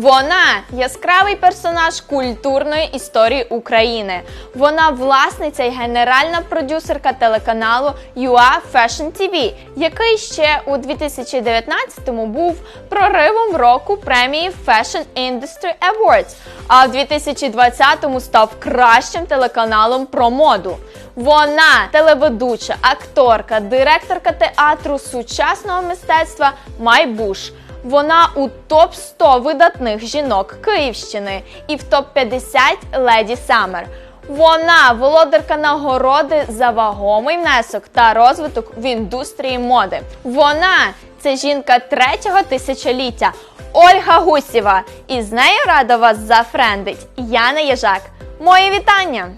Вона яскравий персонаж культурної історії України. Вона власниця і генеральна продюсерка телеканалу UA Fashion TV, який ще у 2019-му був проривом року премії Fashion Industry Awards, а в 2020-му став кращим телеканалом про моду. Вона телеведуча, акторка, директорка театру сучасного мистецтва Майбуш. Вона у топ 100 видатних жінок Київщини і в топ 50 леді Саммер. Вона володарка нагороди за вагомий внесок та розвиток в індустрії моди. Вона це жінка третього тисячоліття Ольга Гусєва. І з нею рада вас зафрендить Яна Єжак. Мої вітання!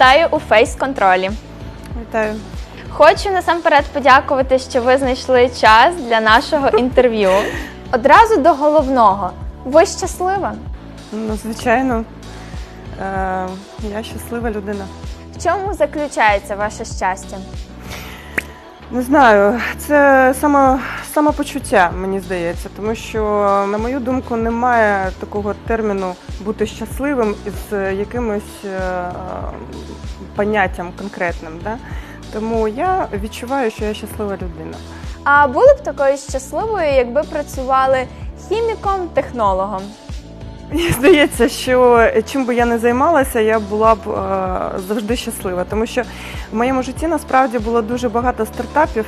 Вітаю у фейс-контролі. Вітаю. Хочу насамперед подякувати, що ви знайшли час для нашого інтерв'ю. Одразу до головного. Ви щаслива? Ну, звичайно, е, я щаслива людина. В чому заключається ваше щастя? Не знаю, це саме, самопочуття, мені здається, тому що, на мою думку, немає такого терміну бути щасливим із якимось е, поняттям конкретним. Да? Тому я відчуваю, що я щаслива людина. А були б такою щасливою, якби працювали хіміком-технологом? Мені здається, що чим би я не займалася, я була б е, завжди щаслива, тому що в моєму житті насправді було дуже багато стартапів,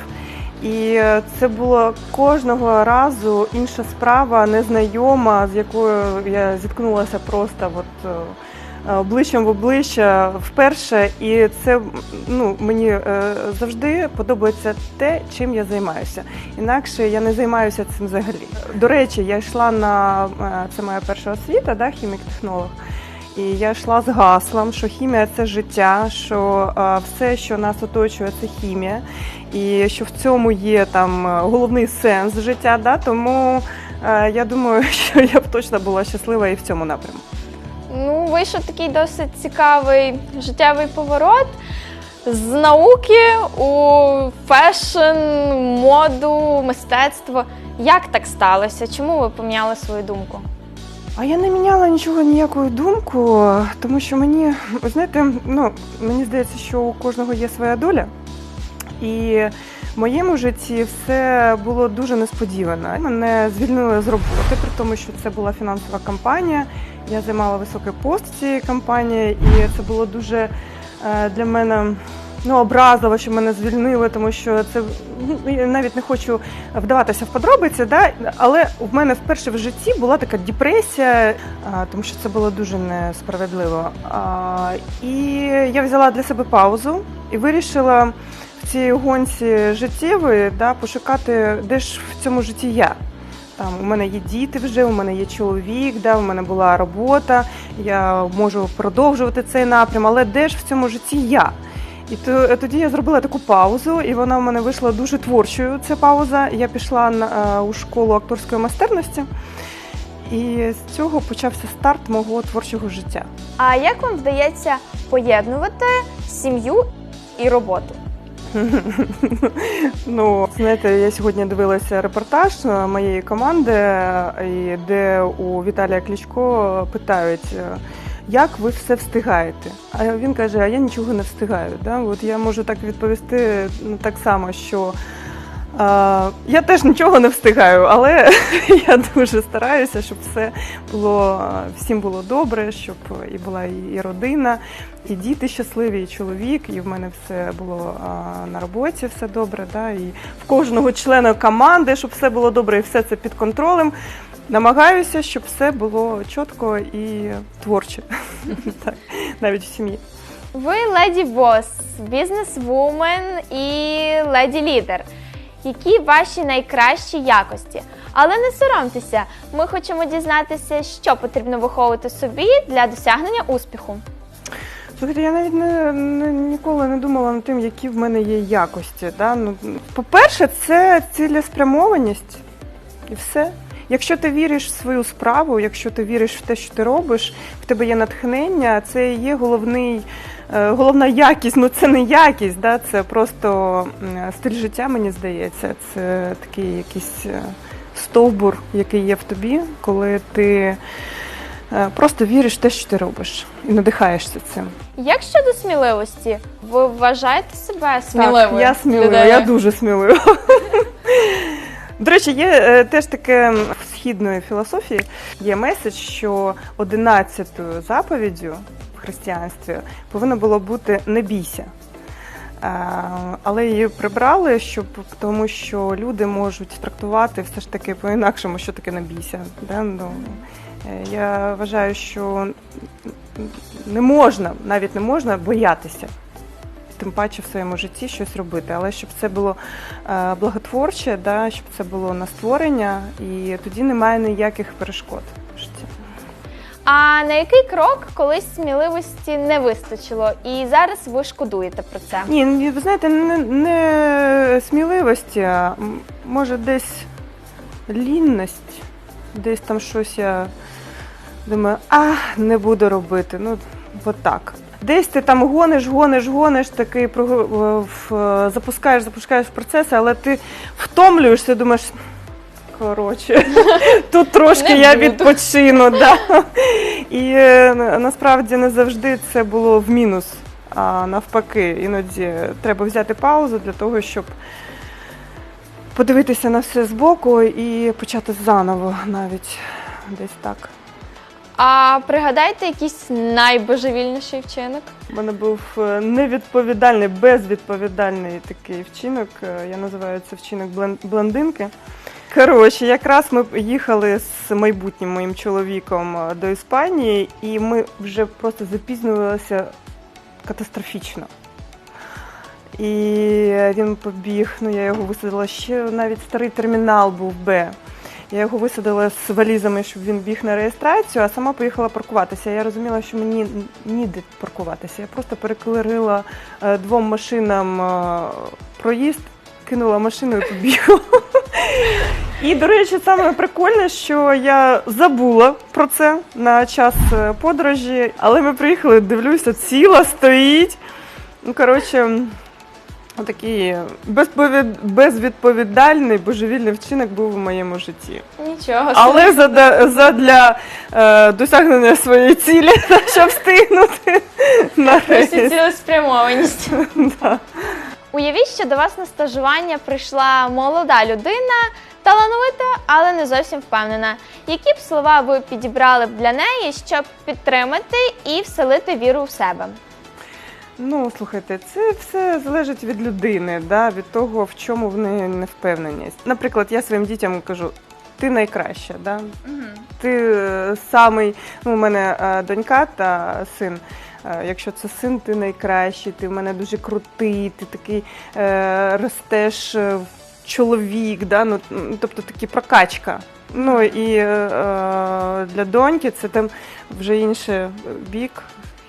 і е, це було кожного разу інша справа, незнайома, з якою я зіткнулася просто от, е, обличчям в обличчя вперше. І це ну, мені е, завжди подобається те, чим я займаюся. Інакше я не займаюся цим взагалі. До речі, я йшла на е, це моя перша освіта, да, хімік-технолог. І я йшла з гаслом, що хімія це життя, що е, все, що нас оточує, це хімія, і що в цьому є там е, головний сенс життя. Да? Тому е, я думаю, що я б точно була щаслива і в цьому напрямку. Ну, вийшов такий досить цікавий життєвий поворот з науки у фешн, моду, мистецтво. Як так сталося? Чому ви поміняли свою думку? А я не міняла нічого, ніякою думку, тому що мені, знаєте, ну мені здається, що у кожного є своя доля. І в моєму житті все було дуже несподівано. Мене звільнили з роботи, при тому, що це була фінансова компанія. Я займала високий пост в цій компанії, і це було дуже е, для мене ну, образливо, що мене звільнили, тому що це ну, я навіть не хочу вдаватися в подробиці, да? але в мене вперше в житті була така депресія, тому що це було дуже несправедливо. І я взяла для себе паузу і вирішила в цій гонці життєвої да, пошукати, де ж в цьому житті я. Там у мене є діти вже, у мене є чоловік, да, у мене була робота, я можу продовжувати цей напрям, але де ж в цьому житті я? І то, тоді я зробила таку паузу, і вона в мене вийшла дуже творчою. Ця пауза. Я пішла на, е, у школу акторської майстерності, і з цього почався старт мого творчого життя. А як вам вдається поєднувати сім'ю і роботу? Ну, знаєте, я сьогодні дивилася репортаж е, моєї команди, е, де у Віталія Кличко питають. Як ви все встигаєте? А він каже: А я нічого не встигаю. Да? От я можу так відповісти ну, так само, що я теж нічого не встигаю, але я дуже стараюся, щоб все було всім було добре, щоб і була і родина, і діти щасливі, і чоловік, і в мене все було на роботі, все добре. Да? І в кожного члена команди, щоб все було добре, і все це під контролем. Намагаюся, щоб все було чітко і творче, так, навіть в сім'ї. Ви леді бос, бізнес-вумен і леді лідер. Які ваші найкращі якості? Але не соромтеся, ми хочемо дізнатися, що потрібно виховувати собі для досягнення успіху. Слухайте, я навіть не, не, ніколи не думала над тим, які в мене є якості. Да? Ну, по-перше, це цілеспрямованість і все. Якщо ти віриш в свою справу, якщо ти віриш в те, що ти робиш, в тебе є натхнення, це є головний, е, головна якість. Ну це не якість, да? це просто стиль життя, мені здається. Це такий якийсь е, стовбур, який є в тобі, коли ти е, просто віриш в те, що ти робиш, і надихаєшся цим. Як щодо сміливості, ви вважаєте себе сміливою? Так, я смілива, я дуже смілива. До речі, є е, теж таке в східної філософії є меседж, що одинадцятою заповіддю в християнстві повинно було бути не бійся. Е, Але її прибрали, щоб тому що люди можуть трактувати все ж таки по-інакшому, що таке не бійся. Да? Ну, е, я вважаю, що не можна, навіть не можна боятися тим паче в своєму житті щось робити, але щоб це було е, благотворче, да, щоб це було на створення, і тоді немає ніяких перешкод в житті. А на який крок колись сміливості не вистачило, і зараз ви шкодуєте про це? Ні, ні, ви знаєте, не, не сміливості, а може десь лінність, десь там щось я думаю, а не буду робити. Ну, от так. Десь ти там гониш, гониш, гониш, такий в- в- запускаєш, запускаєш процеси, але ти втомлюєшся, думаєш. Коротше, тут трошки я відпочину. Да. І е, насправді не завжди це було в мінус. А навпаки, іноді треба взяти паузу для того, щоб подивитися на все збоку і почати заново навіть десь так. А пригадайте якийсь найбожевільніший вчинок? У мене був е, невідповідальний, безвідповідальний такий вчинок. Е, Я називаю це вчинок блондинки. Коротше, якраз ми їхали з майбутнім моїм чоловіком е, до Іспанії, і ми вже просто запізнювалися катастрофічно. І він побіг, ну я його висадила ще навіть старий термінал був Б. Я його висадила з валізами, щоб він біг на реєстрацію, а сама поїхала паркуватися. Я розуміла, що мені ніде паркуватися. Я просто перекрила е, двом машинам е, проїзд, кинула машину і побігла. І, до речі, саме прикольне, що я забула про це на час е, подорожі, але ми приїхали, дивлюся, ціла стоїть. Ну, коротше, такий безповід... безвідповідальний божевільний вчинок був у моєму житті. Нічого. Але задля, задля е, досягнення своєї цілі, щоб встигнути на Просто цілеспрямованість. Да. Уявіть, що до вас на стажування прийшла молода людина, талановита, але не зовсім впевнена. Які б слова ви підібрали б для неї, щоб підтримати і вселити віру в себе? Ну, слухайте, це все залежить від людини, да, від того, в чому в неї невпевненість. Наприклад, я своїм дітям кажу: ти найкраща, да? ти е, самий, ну, у мене е, донька та син. Е, Якщо це син, ти найкращий, ти в мене дуже крутий, ти такий е, ростеш е, чоловік, да? ну, м, тобто такі прокачка. Ну і е, е, для доньки це там вже інший бік.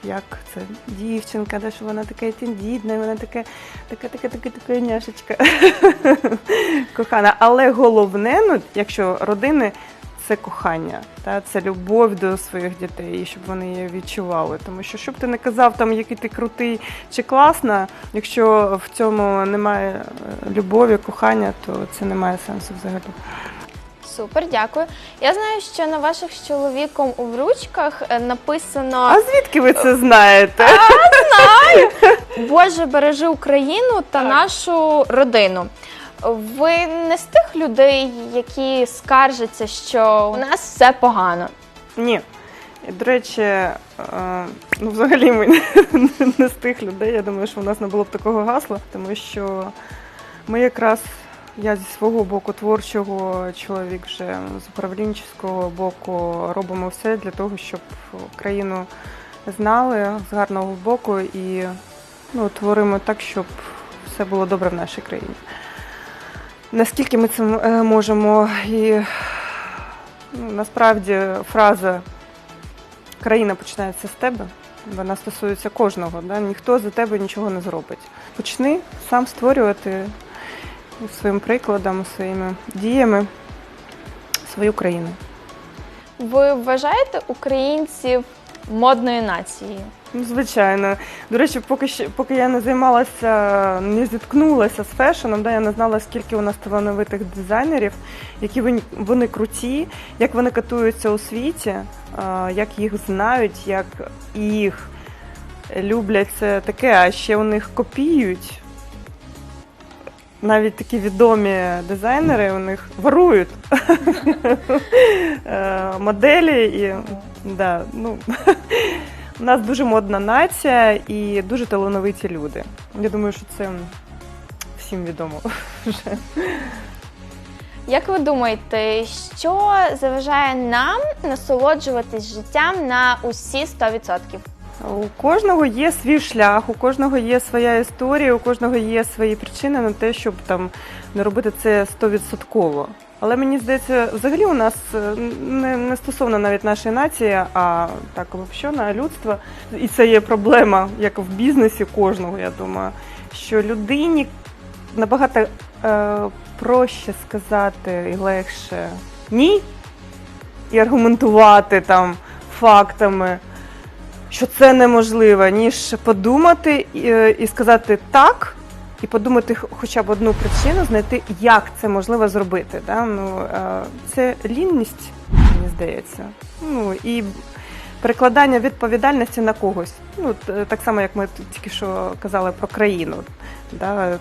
Як це дівчинка, да, що вона така тендітна, вона така, така, така, така, така няшечка кохана. Але головне, ну, якщо родини, це кохання, та це любов до своїх дітей, і щоб вони її відчували. Тому що, щоб ти не казав, там який ти крутий чи класна, якщо в цьому немає е, любові, кохання, то це не має сенсу взагалі. Супер, дякую. Я знаю, що на ваших з чоловіком у ручках е, написано А звідки ви це знаєте? знаю. Боже, бережи Україну та нашу родину. Ви не з тих людей, які скаржаться, що у нас все погано. Ні. І, До речі, е, ну взагалі ми не з тих людей. Я думаю, що в нас не було б такого гасла, тому що ми якраз, я зі свого боку творчого, чоловік вже з управлінчого боку робимо все для того, щоб країну знали з гарного боку і ну, творимо так, щоб все було добре в нашій країні. Наскільки ми це е, можемо і ну, насправді фраза країна починається з тебе. Вона стосується кожного. Да? Ніхто за тебе нічого не зробить. Почни сам створювати своїм прикладом, своїми діями свою країну. Ви вважаєте українців модною нацією? Ну, звичайно. До речі, поки ще поки я не займалася, не зіткнулася з фешеном, да, я не знала, скільки у нас талановитих дизайнерів, які вони, вони круті, як вони катуються у світі, як їх знають, як їх люблять це таке, а ще у них копіюють. Навіть такі відомі дизайнери у них ворують е, моделі і да, ну, у нас дуже модна нація і дуже талановиті люди. Я думаю, що це всім відомо вже. Як ви думаєте, що заважає нам насолоджуватись життям на усі 100%? У кожного є свій шлях, у кожного є своя історія, у кожного є свої причини на те, щоб там не робити це стовідсотково. Але мені здається, взагалі у нас е, не, не стосовно навіть нашої нації, а так взагалі на людство. І це є проблема, як в бізнесі кожного, я думаю, що людині набагато е, проще сказати і легше ні, і аргументувати там фактами що це неможливо, ніж подумати і, е, сказати так, і подумати хоча б одну причину, знайти, як це можливо зробити. Да? Ну, е, це лінність, мені здається. Ну, і перекладання відповідальності на когось. Ну, так само, як ми тільки що казали про країну. Да? Е,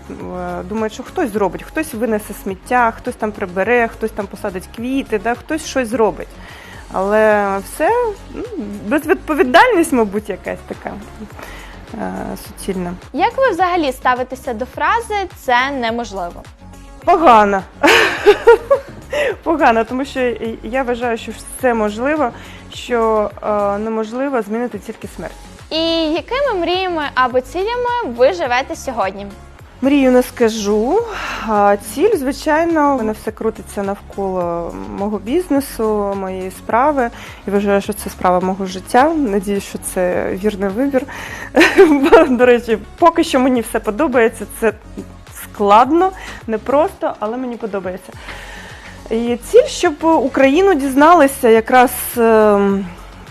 Думають, що хтось зробить, хтось винесе сміття, хтось там прибере, хтось там посадить квіти, да? хтось щось зробить. Але все ну, безвідповідальність, мабуть, якась така е, суцільна. Як ви взагалі ставитеся до фрази це неможливо? Погано. Погано, тому що я вважаю, що все можливо, що е, неможливо змінити тільки смерть. І якими мріями або цілями ви живете сьогодні? Мрію не скажу. Ціль, звичайно, в мене все крутиться навколо мого бізнесу, моєї справи. Я вважаю, що це справа мого життя. Надіюсь, що це вірний вибір. До речі, поки що мені все подобається. Це складно, непросто, але мені подобається. І ціль, щоб Україну дізналися якраз.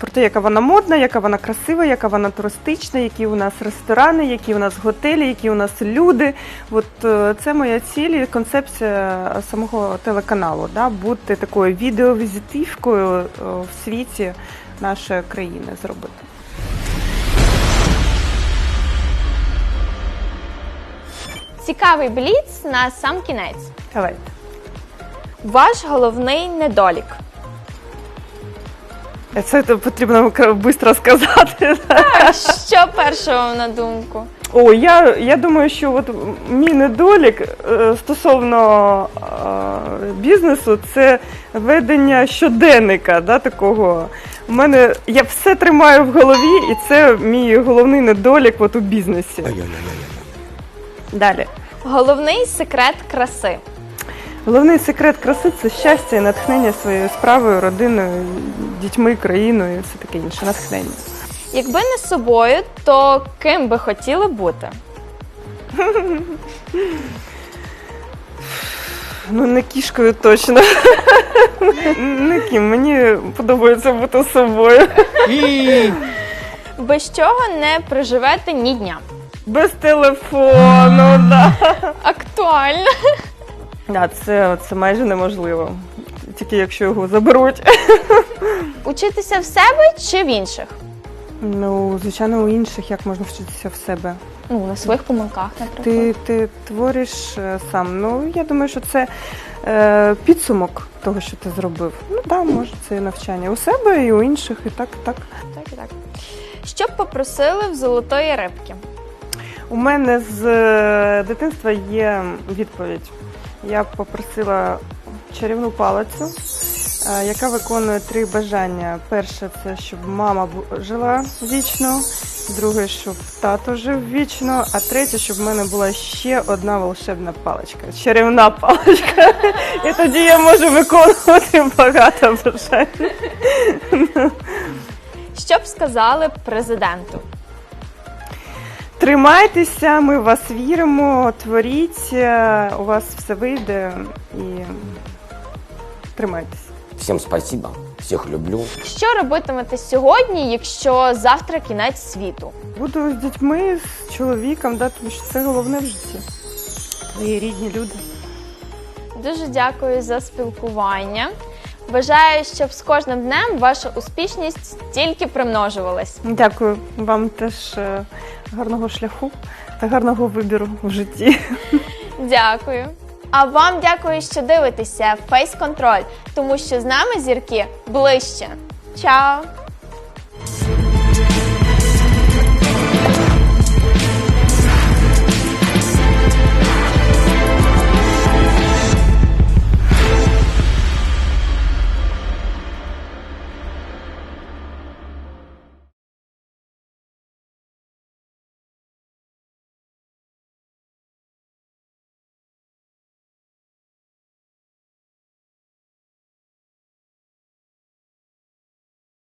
Про те, яка вона модна, яка вона красива, яка вона туристична, які у нас ресторани, які у нас готелі, які у нас люди. От е, це моя ціль і концепція самого телеканалу, да, бути такою відеовізитивкою е, в світі нашої країни зробити. Цікавий бліц на сам кінець. Давайте. Ваш головний недолік. Це то потрібно швидко сказати. Що перше вам на думку? О, я, я думаю, що от мій недолік е, стосовно е, бізнесу це ведення щоденника, да, такого. У мене я все тримаю в голові, і це мій головний недолік от у бізнесі. Далі. Головний секрет краси. Головний секрет краси це щастя і натхнення своєю справою, родиною, дітьми, країною і все таке інше. Натхнення. Якби не собою, то ким би хотіли бути? Ну, не кішкою точно. Не ким. Мені подобається бути собою. Без чого не проживете ні дня? Без телефону, да. Актуально. Да, це, це майже неможливо. Тільки якщо його заберуть. Учитися в себе чи в інших? Ну, звичайно, у інших як можна вчитися в себе. Ну, на своїх помилках, наприклад. Ти, ти твориш е, сам. Ну, я думаю, що це е, підсумок того, що ти зробив. Ну так, да, може, це і навчання у себе і у інших, і так, і так. Так і так. Що б попросили в золотої рибки? У мене з е, дитинства є відповідь. Я попросила чарівну палицю, е, яка виконує три бажання. Перше це щоб мама жила вічно, друге, щоб тато жив вічно, а третє, щоб в мене була ще одна волшебна паличка, чарівна паличка. І тоді я можу виконувати багато бажань. Що б сказали президенту? Тримайтеся, ми в вас віримо, творіть, е, у вас все вийде і тримайтеся. Всем спасибо, всех люблю. Що робитимете сьогодні, якщо завтра кінець світу? Буду з дітьми, з чоловіком, да, тому що це головне в житті. Твої рідні люди. Дуже дякую за спілкування. Бажаю, щоб з кожним днем ваша успішність тільки примножувалась. Дякую вам теж е, гарного шляху та гарного вибіру в житті. Дякую. А вам дякую, що дивитеся Control, тому що з нами зірки ближче. Чао!